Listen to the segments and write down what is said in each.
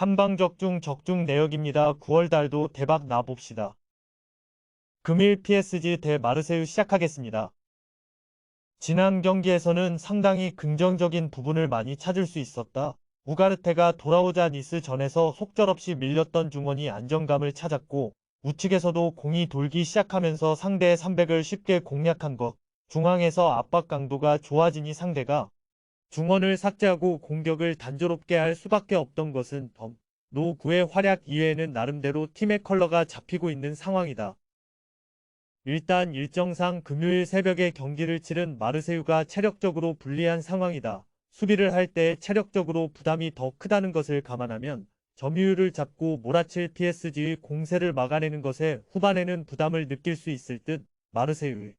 한방적중 적중 내역입니다. 9월달도 대박 나봅시다. 금일 PSG 대 마르세유 시작하겠습니다. 지난 경기에서는 상당히 긍정적인 부분을 많이 찾을 수 있었다. 우가르테가 돌아오자 니스 전에서 속절없이 밀렸던 중원이 안정감을 찾았고 우측에서도 공이 돌기 시작하면서 상대의 300을 쉽게 공략한 것, 중앙에서 압박 강도가 좋아지니 상대가 중원을 삭제하고 공격을 단조롭게 할 수밖에 없던 것은 덤, 노구의 활약 이외에는 나름대로 팀의 컬러가 잡히고 있는 상황이다. 일단 일정상 금요일 새벽에 경기를 치른 마르세유가 체력적으로 불리한 상황이다. 수비를 할 때 체력적으로 부담이 더 크다는 것을 감안하면 점유율을 잡고 몰아칠 PSG의 공세를 막아내는 것에 후반에는 부담을 느낄 수 있을 듯 마르세유의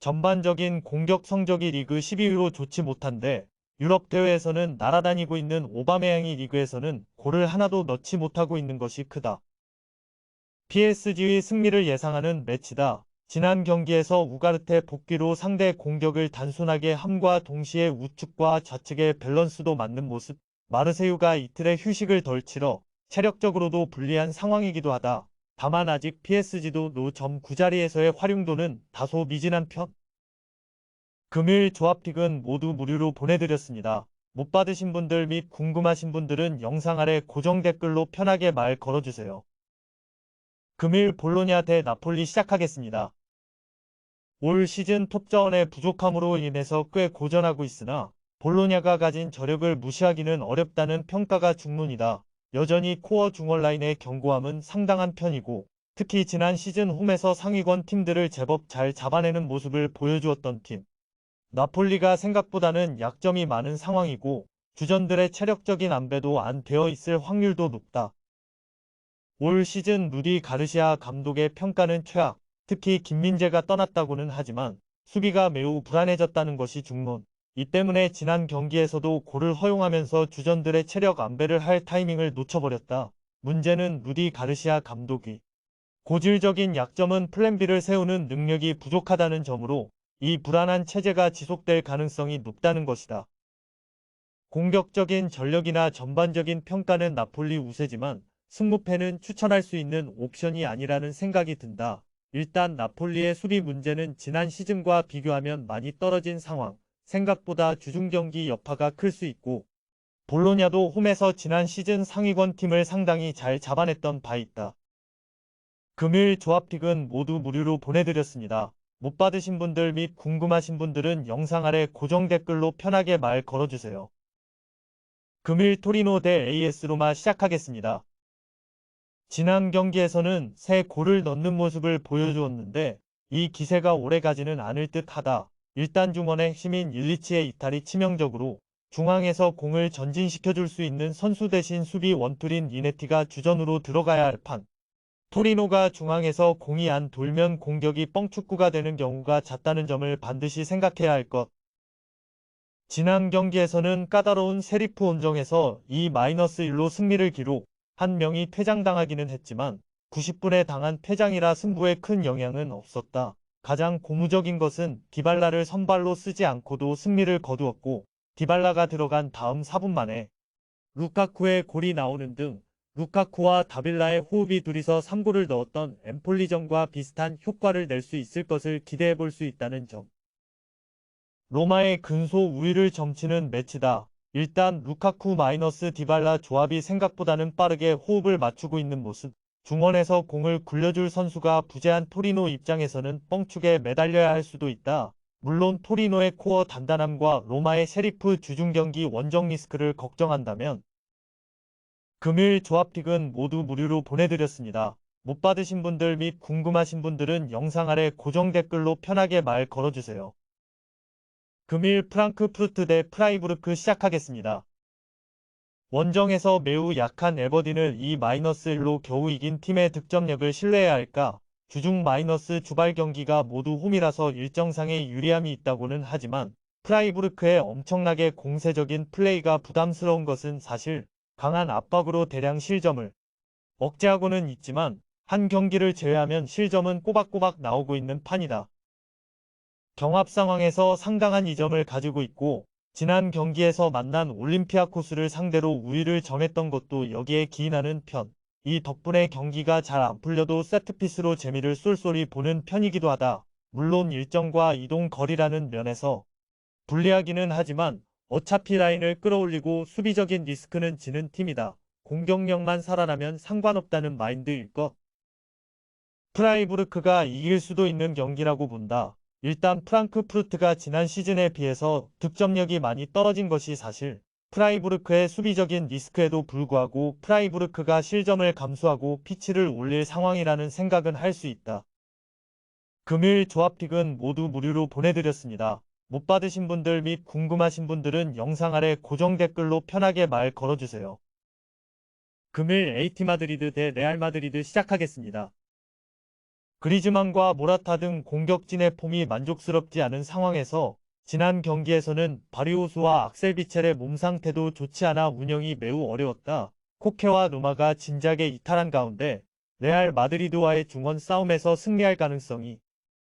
전반적인 공격 성적이 리그 12위로 좋지 못한데 유럽 대회에서는 날아다니고 있는 오바메양이 리그에서는 골을 하나도 넣지 못하고 있는 것이 크다. PSG의 승리를 예상하는 매치다. 지난 경기에서 우가르테 복귀로 상대 공격을 단순하게 함과 동시에 우측과 좌측의 밸런스도 맞는 모습. 마르세유가 이틀의 휴식을 덜 치러 체력적으로도 불리한 상황이기도 하다. 다만 아직 PSG도 노점 9자리에서의 활용도는 다소 미진한 편. 금일 조합픽은 모두 무료로 보내드렸습니다. 못 받으신 분들 및 궁금하신 분들은 영상 아래 고정 댓글로 편하게 말 걸어주세요. 금일 볼로냐 대 나폴리 시작하겠습니다. 올 시즌 톱자원의 부족함으로 인해서 꽤 고전하고 있으나 볼로냐가 가진 저력을 무시하기는 어렵다는 평가가 중론이다. 여전히 코어 중원 라인의 견고함은 상당한 편이고 특히 지난 시즌 홈에서 상위권 팀들을 제법 잘 잡아내는 모습을 보여주었던 팀. 나폴리가 생각보다는 약점이 많은 상황이고 주전들의 체력적인 안배도 안 되어 있을 확률도 높다. 올 시즌 루디 가르시아 감독의 평가는 최악, 특히 김민재가 떠났다고는 하지만 수비가 매우 불안해졌다는 것이 중론. 이 때문에 지난 경기에서도 골을 허용하면서 주전들의 체력 안배를 할 타이밍을 놓쳐버렸다. 문제는 루디 가르시아 감독이 고질적인 약점은 플랜 B를 세우는 능력이 부족하다는 점으로 이 불안한 체제가 지속될 가능성이 높다는 것이다. 공격적인 전력이나 전반적인 평가는 나폴리 우세지만 승무패는 추천할 수 있는 옵션이 아니라는 생각이 든다. 일단 나폴리의 수비 문제는 지난 시즌과 비교하면 많이 떨어진 상황, 생각보다 주중 경기 여파가 클 수 있고 볼로냐도 홈에서 지난 시즌 상위권 팀을 상당히 잘 잡아냈던 바 있다. 금일 조합픽은 모두 무료로 보내드렸습니다. 못 받으신 분들 및 궁금하신 분들은 영상 아래 고정 댓글로 편하게 말 걸어주세요. 금일 토리노 대 AS 로마 시작하겠습니다. 지난 경기에서는 새 골을 넣는 모습을 보여주었는데 이 기세가 오래가지는 않을 듯하다. 일단 중원의 힘인 일리치의 이탈이 치명적으로 중앙에서 공을 전진시켜줄 수 있는 선수 대신 수비 원툴인 이네티가 주전으로 들어가야 할 판. 토리노가 중앙에서 공이 안 돌면 공격이 뻥축구가 되는 경우가 잦다는 점을 반드시 생각해야 할 것. 지난 경기에서는 까다로운 세리프 온정에서 2-1로 승리를 기록, 한 명이 퇴장당하기는 했지만 90분에 당한 퇴장이라 승부에 큰 영향은 없었다. 가장 고무적인 것은 디발라를 선발로 쓰지 않고도 승리를 거두었고 디발라가 들어간 다음 4분 만에 루카쿠의 골이 나오는 등 루카쿠와 다빌라의 호흡이 둘이서 3골을 넣었던 엠폴리전과 비슷한 효과를 낼 수 있을 것을 기대해 볼 수 있다는 점. 로마의 근소 우위를 점치는 매치다. 일단 루카쿠 마이너스 디발라 조합이 생각보다는 빠르게 호흡을 맞추고 있는 모습. 중원에서 공을 굴려줄 선수가 부재한 토리노 입장에서는 뻥축에 매달려야 할 수도 있다. 물론 토리노의 코어 단단함과 로마의 셰리프 주중 경기 원정 리스크를 걱정한다면 금일 조합픽은 모두 무료로 보내드렸습니다. 못 받으신 분들 및 궁금하신 분들은 영상 아래 고정 댓글로 편하게 말 걸어주세요. 금일 프랑크푸르트 대 프라이부르크 시작하겠습니다. 원정에서 매우 약한 에버딘을 2-1로 겨우 이긴 팀의 득점력을 신뢰해야 할까? 주중 마이너스 주발 경기가 모두 홈이라서 일정상의 유리함이 있다고는 하지만 프라이부르크의 엄청나게 공세적인 플레이가 부담스러운 것은 사실 강한 압박으로 대량 실점을 억제하고는 있지만 한 경기를 제외하면 실점은 꼬박꼬박 나오고 있는 판이다. 경합 상황에서 상당한 이점을 가지고 있고 지난 경기에서 만난 올림피아코스를 상대로 우위를 점했던 것도 여기에 기인하는 편. 이 덕분에 경기가 잘 안 풀려도 세트피스로 재미를 쏠쏠히 보는 편이기도 하다. 물론 일정과 이동 거리라는 면에서 불리하기는 하지만 어차피 라인을 끌어올리고 수비적인 리스크는 지는 팀이다. 공격력만 살아나면 상관없다는 마인드일 것. 프라이부르크가 이길 수도 있는 경기라고 본다. 일단 프랑크푸르트가 지난 시즌에 비해서 득점력이 많이 떨어진 것이 사실. 프라이부르크의 수비적인 리스크에도 불구하고 프라이부르크가 실점을 감수하고 피치를 올릴 상황이라는 생각은 할 수 있다. 금일 조합픽은 모두 무료로 보내드렸습니다. 못 받으신 분들 및 궁금하신 분들은 영상 아래 고정 댓글로 편하게 말 걸어주세요. 금일 AT 마드리드 대 레알 마드리드 시작하겠습니다. 그리즈만과 모라타 등 공격진의 폼이 만족스럽지 않은 상황에서 지난 경기에서는 바리오스와 악셀 비첼의 몸 상태도 좋지 않아 운영이 매우 어려웠다. 코케와 누마가 진작에 이탈한 가운데 레알 마드리드와의 중원 싸움에서 승리할 가능성이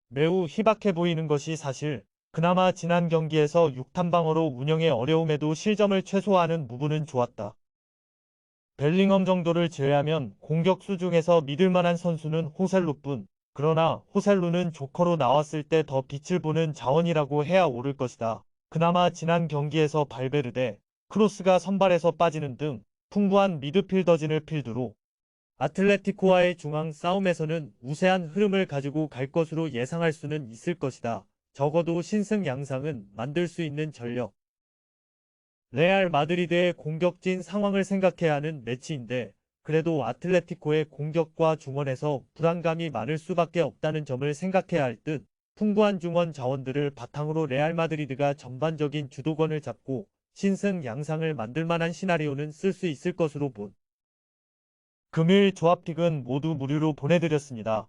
매우 희박해 보이는 것이 사실. 그나마 지난 경기에서 6탄방어로 운영의 어려움에도 실점을 최소화하는 부분은 좋았다. 벨링엄 정도를 제외하면 공격수 중에서 믿을만한 선수는 호셀루뿐. 그러나 호셀루는 조커로 나왔을 때 더 빛을 보는 자원이라고 해야 옳을 것이다. 그나마 지난 경기에서 발베르데, 크로스가 선발에서 빠지는 등 풍부한 미드필더진을 필두로 아틀레티코와의 중앙 싸움에서는 우세한 흐름을 가지고 갈 것으로 예상할 수는 있을 것이다. 적어도 신승 양상은 만들 수 있는 전력. 레알 마드리드의 공격진 상황을 생각해야 하는 매치인데 그래도 아틀레티코의 공격과 중원에서 불안감이 많을 수밖에 없다는 점을 생각해야 할 듯 풍부한 중원 자원들을 바탕으로 레알 마드리드가 전반적인 주도권을 잡고 신승 양상을 만들 만한 시나리오는 쓸 수 있을 것으로 본. 금일 조합픽은 모두 무료로 보내드렸습니다.